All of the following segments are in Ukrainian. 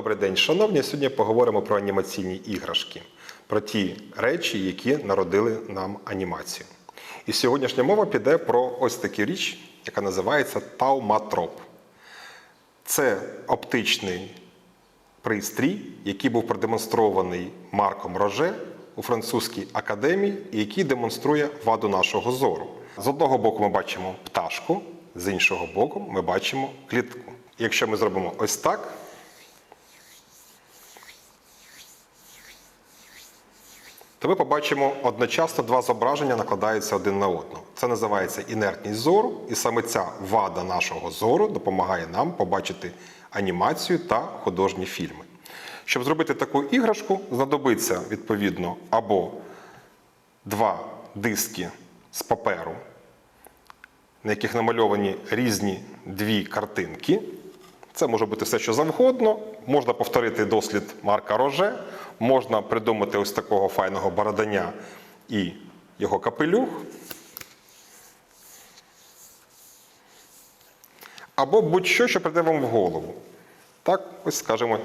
Добрий день, шановні. Сьогодні поговоримо про анімаційні іграшки, про ті речі, які народили нам анімацію. І сьогоднішня мова піде про ось таку річ, яка називається тауматроп. Це оптичний пристрій, який був продемонстрований Марком Роже у французькій академії, і який демонструє ваду нашого зору. З одного боку ми бачимо пташку, з іншого боку ми бачимо клітку. Якщо ми зробимо ось так, то ми побачимо одночасно два зображення накладаються один на одного. Це називається інертність зору, і саме ця вада нашого зору допомагає нам побачити анімацію та художні фільми. Щоб зробити таку іграшку, знадобиться відповідно або два диски з паперу, на яких намальовані різні дві картинки. Це може бути все, що завгодно. Можна повторити дослід Марка Роже, можна придумати ось такого файного бороданя і його капелюх. Або будь-що, що прийде вам в голову. Так, ось скажімо,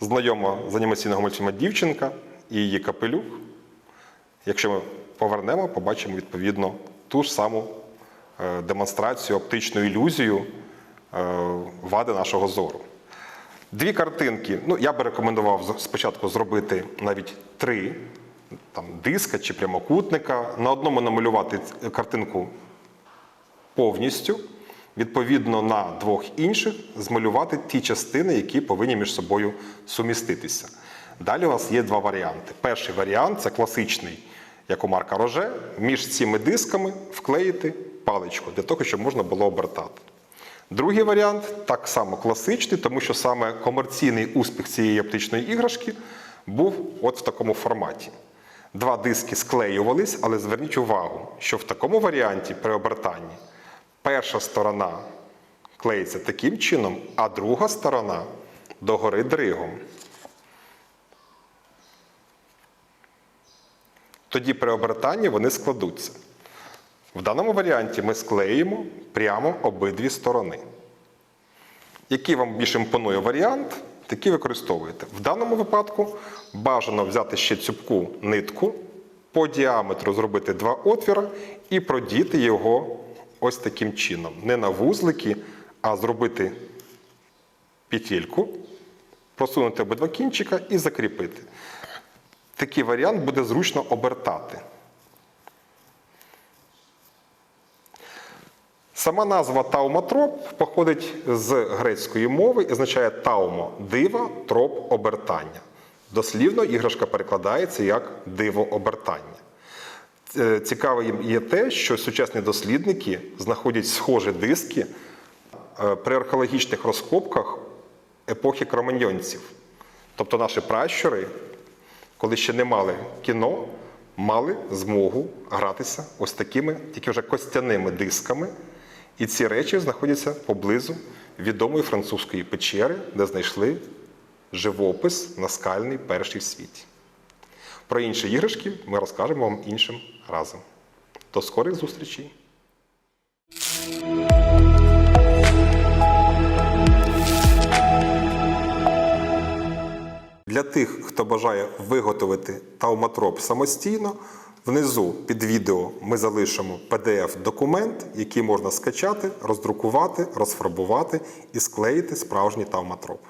знайома з анімаційного мультфільму дівчинка і її капелюх. Якщо ми повернемо, побачимо відповідно ту ж саму е, демонстрацію, оптичну ілюзію е, вади нашого зору. Дві картинки. Ну, я би рекомендував спочатку зробити навіть три там, диска чи прямокутника. На одному намалювати картинку повністю. Відповідно, на двох інших змалювати ті частини, які повинні між собою суміститися. Далі у вас є два варіанти. Перший варіант це класичний, як у Марка Роже, між цими дисками вклеїти паличку для того, щоб можна було обертати. Другий варіант так само класичний, тому що саме комерційний успіх цієї оптичної іграшки був от в такому форматі. Два диски склеювались, але зверніть увагу, що в такому варіанті при обертанні перша сторона клеїться таким чином, а друга сторона догори дригом. Тоді при обертанні вони складуться. В даному варіанті ми склеїмо прямо обидві сторони. Який вам більш імпонує варіант, такий використовуєте. В даному випадку бажано взяти ще цупку нитку, по діаметру зробити два отвіри і продіти його ось таким чином. Не на вузлики, а зробити петельку, просунути обидва кінчика і закріпити. Такий варіант буде зручно обертати. Сама назва тауматроп походить з грецької мови і означає таумо дива, троп обертання. Дослівно іграшка перекладається як диво обертання. Е, Цікаво є те, що сучасні дослідники знаходять схожі диски е, при археологічних розкопках епохи кроманьйонців. Тобто наші пращури, коли ще не мали кіно, мали змогу гратися ось такими, тільки вже костяними дисками. І ці речі знаходяться поблизу відомої французької печери, де знайшли живопис наскальний перший в світі. Про інші іграшки ми розкажемо вам іншим разом. До скорих зустрічей! Для тих, хто бажає виготовити тауматроп самостійно, Внизу під відео ми залишимо PDF-документ, який можна скачати, роздрукувати, розфарбувати і склеїти справжній тавматроп.